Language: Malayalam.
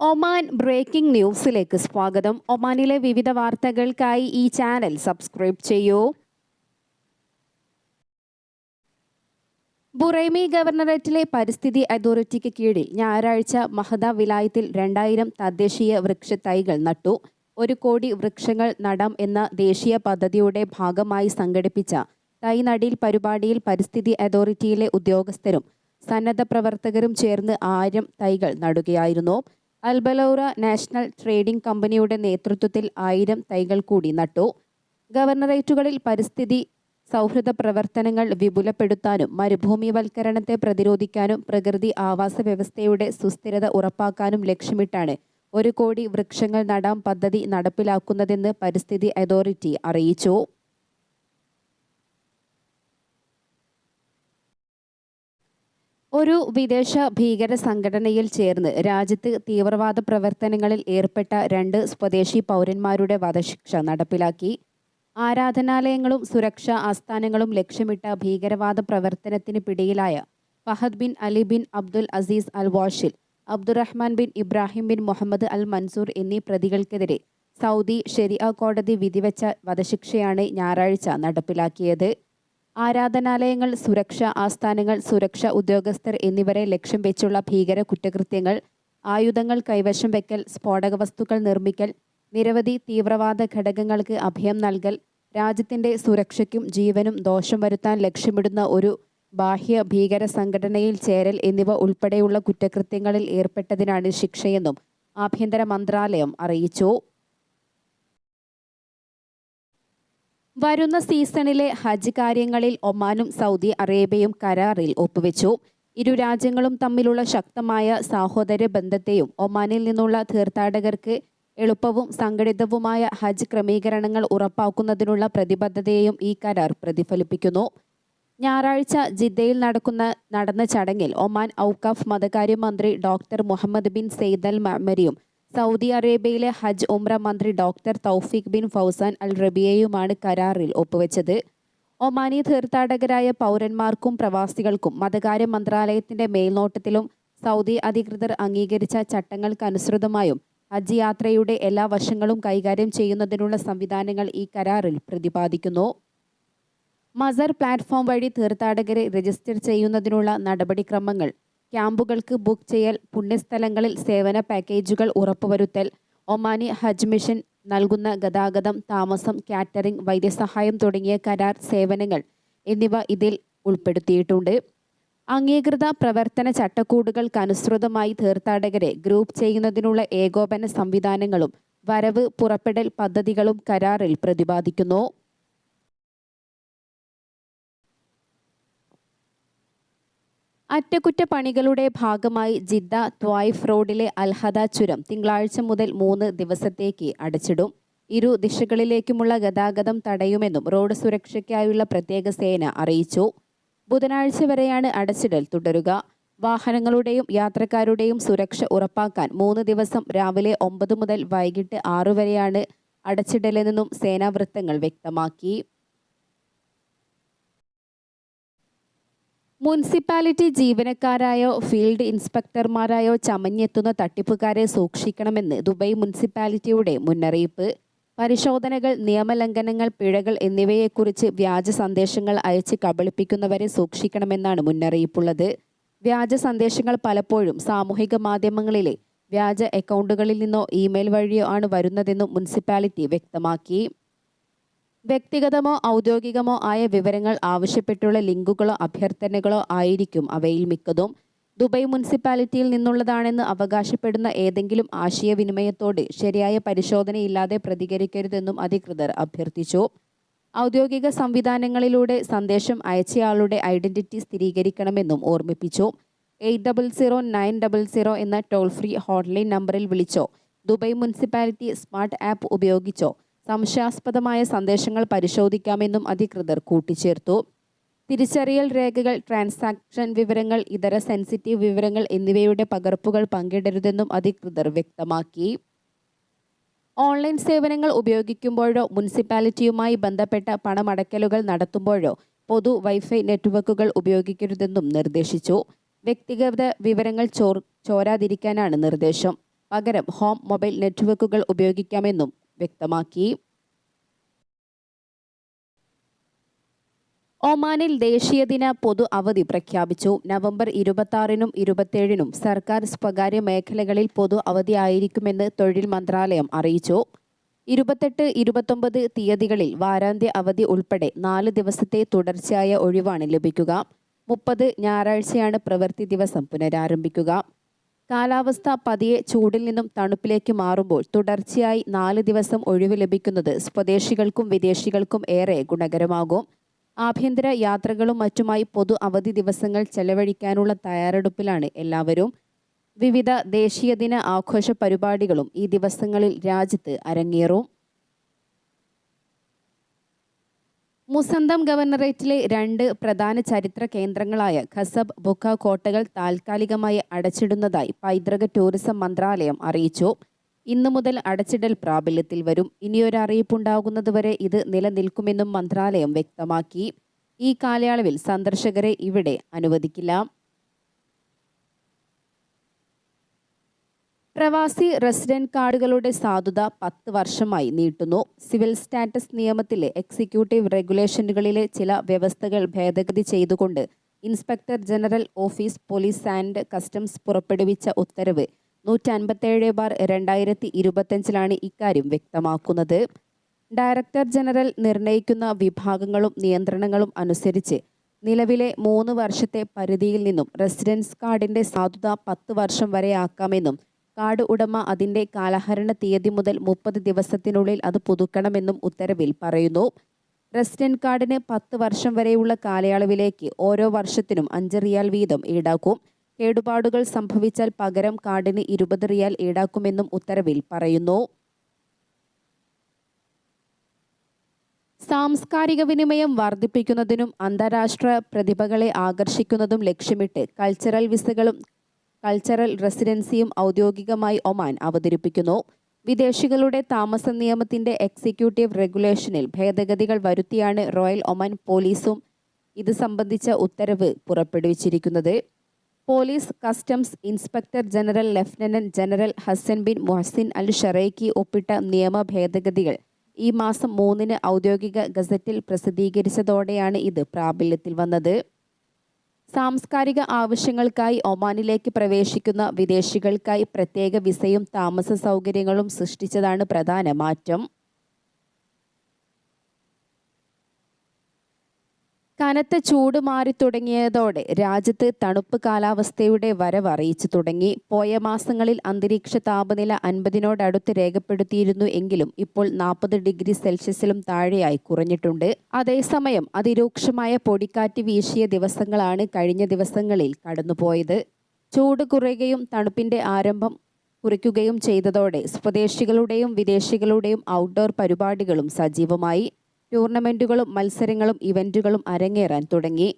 ഒമാൻ ബ്രേക്കിംഗ് ന്യൂസിലേക്ക് സ്വാഗതം. ഒമാനിലെ വിവിധ വാർത്തകൾക്കായി ഈ ചാനൽ സബ്സ്ക്രൈബ് ചെയ്യൂ. ബുറൈമി ഗവർണറേറ്റിലെ പരിസ്ഥിതി അതോറിറ്റിക്ക് കീഴിൽ ഞായറാഴ്ച മഹദ വിലായത്തിൽ രണ്ടായിരം തദ്ദേശീയ വൃക്ഷത്തൈകൾ നട്ടു. ഒരു കോടി വൃക്ഷങ്ങൾ നടാം എന്ന ദേശീയ പദ്ധതിയുടെ ഭാഗമായി സംഘടിപ്പിച്ച തൈ നടീൽ പരിപാടിയിൽ പരിസ്ഥിതി അതോറിറ്റിയിലെ ഉദ്യോഗസ്ഥരും സന്നദ്ധ പ്രവർത്തകരും ചേർന്ന് ആയിരം തൈകൾ നടുകയായിരുന്നു. അൽബലൗറ നാഷണൽ ട്രേഡിംഗ് കമ്പനിയുടെ നേതൃത്വത്തിൽ ആയിരം തൈകൾ കൂടി നട്ടു. ഗവർണറേറ്റുകളിൽ പരിസ്ഥിതി സൗഹൃദ പ്രവർത്തനങ്ങൾ വിപുലപ്പെടുത്താനും മരുഭൂമിവൽക്കരണത്തെ പ്രതിരോധിക്കാനും പ്രകൃതി ആവാസ വ്യവസ്ഥയുടെ സുസ്ഥിരത ഉറപ്പാക്കാനും ലക്ഷ്യമിട്ടാണ് ഒരു കോടി വൃക്ഷങ്ങൾ നടാം പദ്ധതി നടപ്പിലാക്കുന്നതെന്ന് പരിസ്ഥിതി അതോറിറ്റി അറിയിച്ചു. ഒരു വിദേശ ഭീകര സംഘടനയിൽ ചേർന്ന് രാജ്യത്ത് തീവ്രവാദ പ്രവർത്തനങ്ങളിൽ ഏർപ്പെട്ട രണ്ട് സ്വദേശി പൗരന്മാരുടെ വധശിക്ഷ നടപ്പിലാക്കി. ആരാധനാലയങ്ങളും സുരക്ഷാ ആസ്ഥാനങ്ങളും ലക്ഷ്യമിട്ട ഭീകരവാദ പ്രവർത്തനത്തിന് പിടിയിലായ Fahad bin Ali bin Abdul Aziz al Washil Abdulrahman bin Ibrahim bin Muhammad al Mansour എന്നീ പ്രതികൾക്കെതിരെ സൗദി ഷെരിയ കോടതി വിധിവെച്ച വധശിക്ഷയാണ് ഞായറാഴ്ച നടപ്പിലാക്കിയത്. ആരാധനാലയങ്ങൾ സുരക്ഷാ ആസ്ഥാനങ്ങൾ സുരക്ഷാ ഉദ്യോഗസ്ഥർ എന്നിവരെ ലക്ഷ്യം വെച്ചുള്ള ഭീകര കുറ്റകൃത്യങ്ങൾ ആയുധങ്ങൾ കൈവശം വെക്കൽ സ്ഫോടക വസ്തുക്കൾ നിർമ്മിക്കൽ നിരവധി തീവ്രവാദ ഘടകങ്ങൾക്ക് അഭയം നൽകൽ രാജ്യത്തിന്റെ സുരക്ഷയ്ക്കും ജീവനും ദോഷം വരുത്താൻ ലക്ഷ്യമിടുന്ന ഒരു ബാഹ്യ ഭീകര സംഘടനയിൽ ചേരൽ എന്നിവ ഉൾപ്പെടെയുള്ള കുറ്റകൃത്യങ്ങളിൽ ഏർപ്പെട്ടതിനാണ് ശിക്ഷയെന്നും ആഭ്യന്തര മന്ത്രാലയം അറിയിച്ചു. വരുന്ന സീസണിലെ ഹജ്ജ് കാര്യങ്ങളിൽ ഒമാനും സൗദി അറേബ്യയും കരാറിൽ ഒപ്പുവെച്ചു. ഇരു രാജ്യങ്ങളും തമ്മിലുള്ള ശക്തമായ സാഹോദര്യ ബന്ധത്തെയും ഒമാനിൽ നിന്നുള്ള തീർത്ഥാടകർക്ക് എളുപ്പവും സംഘടിതവുമായ ഹജ്ജ് ക്രമീകരണങ്ങൾ ഉറപ്പാക്കുന്നതിനുള്ള പ്രതിബദ്ധതയെയും ഈ കരാർ പ്രതിഫലിപ്പിക്കുന്നു. ഞായറാഴ്ച ജിദ്ദയിൽ നടക്കുന്ന നടന്ന ചടങ്ങിൽ ഒമാൻ ഔക്കാഫ് മതകാര്യ മന്ത്രി doctor Muhammad bin Said al മഅ്മരിയും Saudi അറേബ്യയിലെ ഹജ്ജ് ഉംറ മന്ത്രി doctor Tawfiq bin Fawzan al റബിയയുമാണ് കരാറിൽ ഒപ്പുവെച്ചത്. ഒമാനി തീർത്ഥാടകരായ പൗരന്മാർക്കും പ്രവാസികൾക്കും മതകാര്യ മന്ത്രാലയത്തിന്റെ മേൽനോട്ടത്തിലും സൗദി അധികൃതർ അംഗീകരിച്ച ചട്ടങ്ങൾക്കനുസൃതമായും ഹജ്ജ് യാത്രയുടെ എല്ലാ വശങ്ങളും കൈകാര്യം ചെയ്യുന്നതിനുള്ള സംവിധാനങ്ങൾ ഈ കരാറിൽ പ്രതിപാദിക്കുന്നു. മസർ പ്ലാറ്റ്ഫോം വഴി തീർത്ഥാടകരെ രജിസ്റ്റർ ചെയ്യുന്നതിനുള്ള നടപടിക്രമങ്ങൾ ക്യാമ്പുകൾക്ക് ബുക്ക് ചെയ്യൽ പുണ്യസ്ഥലങ്ങളിൽ സേവന പാക്കേജുകൾ ഉറപ്പുവരുത്തൽ ഒമാനി ഹജ്ജ് മിഷൻ നൽകുന്ന ഗതാഗതം താമസം കാറ്ററിംഗ് വൈദ്യസഹായം തുടങ്ങിയ കരാർ സേവനങ്ങൾ എന്നിവ ഇതിൽ ഉൾപ്പെടുത്തിയിട്ടുണ്ട്. അംഗീകൃത പ്രവർത്തന ചട്ടക്കൂടുകൾക്കനുസൃതമായി തീർത്ഥാടകരെ ഗ്രൂപ്പ് ചെയ്യുന്നതിനുള്ള ഏകോപന സംവിധാനങ്ങളും വരവ് പുറപ്പെടൽ പദ്ധതികളും കരാറിൽ പ്രതിപാദിക്കുന്നു. അറ്റകുറ്റപ്പണികളുടെ ഭാഗമായി ജിദ്ദ ത്വായിഫ് റോഡിലെ അൽഹദ ചുരം തിങ്കളാഴ്ച മുതൽ മൂന്ന് ദിവസത്തേക്ക് അടച്ചിടും. ഇരു ദിശകളിലേക്കുമുള്ള ഗതാഗതം തടയുമെന്നും റോഡ് സുരക്ഷയ്ക്കായുള്ള പ്രത്യേക സേന അറിയിച്ചു. ബുധനാഴ്ച വരെയാണ് അടച്ചിടൽ തുടരുക. വാഹനങ്ങളുടെയും യാത്രക്കാരുടെയും സുരക്ഷ ഉറപ്പാക്കാൻ മൂന്ന് ദിവസം രാവിലെ ഒമ്പത് മുതൽ വൈകിട്ട് ആറു വരെയാണ് അടച്ചിടലെന്നും സേനാ വൃത്തങ്ങൾ വ്യക്തമാക്കി. മുനിസിപ്പാലിറ്റി ജീവനക്കാരായോ ഫീൽഡ് ഇൻസ്പെക്ടർമാരായോ ചമഞ്ഞെത്തുന്ന തട്ടിപ്പുകാരെ സൂക്ഷിക്കണമെന്ന് ദുബൈ മുനിസിപ്പാലിറ്റിയുടെ മുന്നറിയിപ്പ്. പരിശോധനകൾ നിയമലംഘനങ്ങൾ പിഴകൾ എന്നിവയെക്കുറിച്ച് വ്യാജ സന്ദേശങ്ങൾ അയച്ച് കബളിപ്പിക്കുന്നവരെ സൂക്ഷിക്കണമെന്നാണ് മുന്നറിയിപ്പുള്ളത്. വ്യാജ സന്ദേശങ്ങൾ പലപ്പോഴും സാമൂഹിക മാധ്യമങ്ങളിലെ വ്യാജ അക്കൗണ്ടുകളിൽ നിന്നോ ഇമെയിൽ വഴിയോ ആണ് വരുന്നതെന്നും മുനിസിപ്പാലിറ്റി വ്യക്തമാക്കി. വ്യക്തിഗതമോ ഔദ്യോഗികമോ ആയ വിവരങ്ങൾ ആവശ്യപ്പെട്ടുള്ള ലിങ്കുകളോ അഭ്യർത്ഥനകളോ ആയിരിക്കും അവയിൽ മിക്കതും. ദുബൈ മുനിസിപ്പാലിറ്റിയിൽ നിന്നുള്ളതാണെന്ന് അവകാശപ്പെടുന്ന ഏതെങ്കിലും ആശയവിനിമയത്തോട് ശരിയായ പരിശോധനയില്ലാതെ പ്രതികരിക്കരുതെന്നും അധികൃതർ അഭ്യർത്ഥിച്ചു. ഔദ്യോഗിക സംവിധാനങ്ങളിലൂടെ സന്ദേശം അയച്ചയാളുടെ ഐഡന്റിറ്റി സ്ഥിരീകരിക്കണമെന്നും ഓർമ്മിപ്പിച്ചു. Eight double zero nine double zero എന്ന ടോൾ ഫ്രീ ഹോട്ട്ലൈൻ നമ്പറിൽ വിളിച്ചോ? ദുബൈ മുനിസിപ്പാലിറ്റി സ്മാർട്ട് ആപ്പ് ഉപയോഗിച്ചോ? സംശയാസ്പദമായ സന്ദേശങ്ങൾ പരിശോധിക്കാമെന്നും അധികൃതർ കൂട്ടിച്ചേർത്തു. തിരിച്ചറിയൽ രേഖകൾ ട്രാൻസാക്ഷൻ വിവരങ്ങൾ ഇതര സെൻസിറ്റീവ് വിവരങ്ങൾ എന്നിവയുടെ പകർപ്പുകൾ പങ്കിടരുതെന്നും അധികൃതർ വ്യക്തമാക്കി. ഓൺലൈൻ സേവനങ്ങൾ ഉപയോഗിക്കുമ്പോഴോ മുനിസിപ്പാലിറ്റിയുമായി ബന്ധപ്പെട്ട പണമടയ്ക്കലുകൾ നടത്തുമ്പോഴോ പൊതു വൈഫൈ നെറ്റ്വർക്കുകൾ ഉപയോഗിക്കരുതെന്നും നിർദ്ദേശിച്ചു. വ്യക്തിഗത വിവരങ്ങൾ ചോർ ചോരാതിരിക്കാനാണ് നിർദ്ദേശം. പകരം ഹോം മൊബൈൽ നെറ്റ്വർക്കുകൾ ഉപയോഗിക്കാമെന്നും വ്യക്തമാക്കി. ഒമാനിൽ ദേശീയദിന പൊതു അവധി പ്രഖ്യാപിച്ചു. നവംബർ ഇരുപത്തിയാറിനും ഇരുപത്തിയേഴിനും സർക്കാർ സ്വകാര്യ മേഖലകളിൽ പൊതു അവധിയായിരിക്കുമെന്ന് തൊഴിൽ മന്ത്രാലയം അറിയിച്ചു. ഇരുപത്തെട്ട് ഇരുപത്തൊമ്പത് തീയതികളിൽ വാരാന്ത്യ അവധി ഉൾപ്പെടെ നാല് ദിവസത്തെ തുടർച്ചയായ ഒഴിവാണ് ലഭിക്കുക. മുപ്പത് ഞായറാഴ്ചയാണ് പ്രവൃത്തി ദിവസം പുനരാരംഭിക്കുക. കാലാവസ്ഥ പതിയെ ചൂടിൽ നിന്നും തണുപ്പിലേക്ക് മാറുമ്പോൾ തുടർച്ചയായി നാല് ദിവസം ഒഴിവ് ലഭിക്കുന്നത് സ്വദേശികൾക്കും വിദേശികൾക്കും ഏറെ ഗുണകരമാകും. ആഭ്യന്തര യാത്രകളും മറ്റുമായി പൊതു അവധി ദിവസങ്ങൾ ചെലവഴിക്കാനുള്ള തയ്യാറെടുപ്പിലാണ് എല്ലാവരും. വിവിധ ദേശീയ ദിന ആഘോഷ പരിപാടികളും ഈ ദിവസങ്ങളിൽ രാജ്യത്ത് അരങ്ങേറും. മുസന്തം ഗവർണറേറ്റിലെ രണ്ട് പ്രധാന ചരിത്ര കേന്ദ്രങ്ങളായ ഖസബ് ബുക്ക കോട്ടകൾ താൽക്കാലികമായി അടച്ചിടുന്നതായി പൈതൃക ടൂറിസം മന്ത്രാലയം അറിയിച്ചു. ഇന്നു മുതൽ അടച്ചിടൽ പ്രാബല്യത്തിൽ വരും. ഇനിയൊരു അറിയിപ്പുണ്ടാകുന്നതുവരെ ഇത് നിലനിൽക്കുമെന്നും മന്ത്രാലയം വ്യക്തമാക്കി. ഈ കാലയളവിൽ സന്ദർശകരെ ഇവിടെ അനുവദിക്കില്ല. പ്രവാസി റെസിഡന്റ് കാർഡുകളുടെ സാധുത പത്ത് വർഷമായി നീട്ടുന്നു. സിവിൽ സ്റ്റാറ്റസ് നിയമത്തിലെ എക്സിക്യൂട്ടീവ് റെഗുലേഷനുകളിലെ ചില വ്യവസ്ഥകൾ ഭേദഗതി ചെയ്തുകൊണ്ട് inspector general office police and customs പുറപ്പെടുവിച്ച ഉത്തരവ് നൂറ്റൻപത്തേഴ് ബാർ രണ്ടായിരത്തി ഇരുപത്തഞ്ചിലാണ് ഇക്കാര്യം വ്യക്തമാക്കുന്നത്. ഡയറക്ടർ ജനറൽ നിർണയിക്കുന്ന വിഭാഗങ്ങളും നിയന്ത്രണങ്ങളും അനുസരിച്ച് നിലവിലെ മൂന്ന് വർഷത്തെ പരിധിയിൽ നിന്നും റെസിഡൻസ് കാർഡിന്റെ സാധുത പത്ത് വർഷം വരെ കാർഡ് ഉടമ അതിന്റെ കാലഹരണ തീയതി മുതൽ മുപ്പത് ദിവസത്തിനുള്ളിൽ അത് പുതുക്കണമെന്നും ഉത്തരവിൽ പറയുന്നു. റെസിഡന്റ് കാർഡിന് പത്ത് വർഷം വരെയുള്ള കാലയളവിലേക്ക് ഓരോ വർഷത്തിനും അഞ്ച് റിയാൽ വീതം ഈടാക്കും. കേടുപാടുകൾ സംഭവിച്ചാൽ പകരം കാർഡിന് ഇരുപത് റിയാൽ ഈടാക്കുമെന്നും ഉത്തരവിൽ പറയുന്നു. സാംസ്കാരിക വിനിമയം വർദ്ധിപ്പിക്കുന്നതിനും അന്താരാഷ്ട്ര പ്രതിഭകളെ ആകർഷിക്കുന്നതും ലക്ഷ്യമിട്ട് കൾച്ചറൽ വിസകളും കൾച്ചറൽ റെസിഡൻസിയും ഔദ്യോഗികമായി ഒമാൻ അവതരിപ്പിക്കുന്നു. വിദേശികളുടെ താമസ നിയമത്തിന്റെ എക്സിക്യൂട്ടീവ് റെഗുലേഷനിൽ ഭേദഗതികൾ വരുത്തിയാണ് റോയൽ ഒമാൻ പോലീസും ഇത് സംബന്ധിച്ച ഉത്തരവ് പുറപ്പെടുവിച്ചിരിക്കുന്നത്. Police customs inspector general lieutenant general Hassan bin Muhsin al Sharaiqi ഒപ്പിട്ട നിയമ ഭേദഗതികൾ ഈ മാസം മൂന്നിന് ഔദ്യോഗിക ഗസറ്റിൽ പ്രസിദ്ധീകരിച്ചതോടെയാണ് ഇത് പ്രാബല്യത്തിൽ വന്നത്. സാംസ്കാരിക ആവശ്യങ്ങൾക്കായി ഒമാനിലേക്ക് പ്രവേശിക്കുന്ന വിദേശികൾക്കായി പ്രത്യേക വിസയും താമസ സൗകര്യങ്ങളും സൃഷ്ടിച്ചതാണ് പ്രധാന മാറ്റം. കനത്ത ചൂട് മാറി തുടങ്ങിയതോടെ രാജ്യത്ത് തണുപ്പ് കാലാവസ്ഥയുടെ വരവ് അറിയിച്ചു തുടങ്ങി. പോയ മാസങ്ങളിൽ അന്തരീക്ഷ താപനില അൻപതിനോടടുത്ത് രേഖപ്പെടുത്തിയിരുന്നു എങ്കിലും ഇപ്പോൾ നാൽപ്പത് ഡിഗ്രി സെൽഷ്യസിലും താഴെയായി കുറഞ്ഞിട്ടുണ്ട്. അതേസമയം അതിരൂക്ഷമായ പൊടിക്കാറ്റ് വീശിയ ദിവസങ്ങളാണ് കഴിഞ്ഞ ദിവസങ്ങളിൽ കടന്നുപോയത്. ചൂട് കുറയുകയും തണുപ്പിന്റെ ആരംഭം കുറിക്കുകയും ചെയ്തതോടെ സ്വദേശികളുടെയും വിദേശികളുടെയും ഔട്ട്ഡോർ പരിപാടികളും സജീവമായി. ടൂർണമെന്റുകളും മത്സരങ്ങളും ഇവന്റുകളും അരങ്ങേറാൻ തുടങ്ങി.